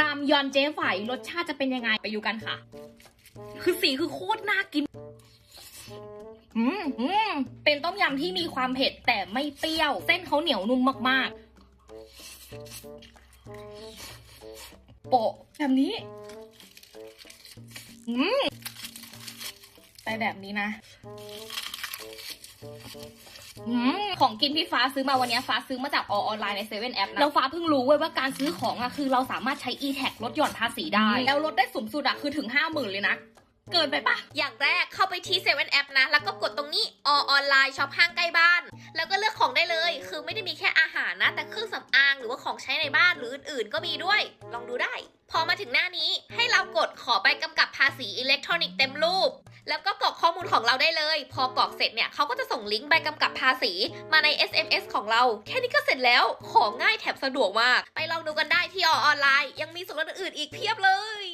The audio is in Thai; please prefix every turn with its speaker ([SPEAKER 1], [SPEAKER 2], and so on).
[SPEAKER 1] รามยอนเจ๊ไฝรสชาติจะเป็นยังไงไปดูกันค่ะ คือสีคือโคตรน่ากินอืมอืมเป็นต้มยำที่มีความเผ็ดแต่ไม่เปรี้ยว เส้นเขาเหนียวนุ่มมากๆ โปะแบบนี้ อืมไปแบบนี้นะ อืมของกินที่ฟ้าซื้อมาวันนี้ฟ้าซื้อมาจากออนไลน์ในเซเว่นแอปนะแล้วฟ้าเพิ่งรู้เว้ยว่าการซื้อของอะคือเราสามารถใช้ e-tag ลดหย่อนภาษีได้ แล้วลดได้สูงสุดอะคือถึง 5 0,000 เลยนะ เกินไปปะ
[SPEAKER 2] อย่างแรกเข้าไปที่7 e อ e นะ แล้วก็กดตรงนี้อออนไลน์ช็อปห้างใกล้บ้าน แล้วก็เลือกของได้เลย คือไม่ได้มีแค่อาหารนะ แต่เครื่องสำอางหรือว่าของใช้ในบ้านหรืออื่นๆ ก็มีด้วย ลองดูได้ พอมาถึงหน้านี้ให้เราก ดขอใบกำกับภาษีอิเล็กทรอนิกส์เต็มรูป แล้วก็กรอกข้อมูลของเราได้เลย พอกรอกเสร็จเนี่ยเขาก็จะส่งลิงก์ใบกำกับภาษีมาใน SMS ของเรา แค่นี้ก็เสร็จแล้ว ของง่ายแถมสะดวกมาก ไปลองดูกันได้ที่อออนไลน์ ยังมีส่วนลดอื่นอีกเพียบเลย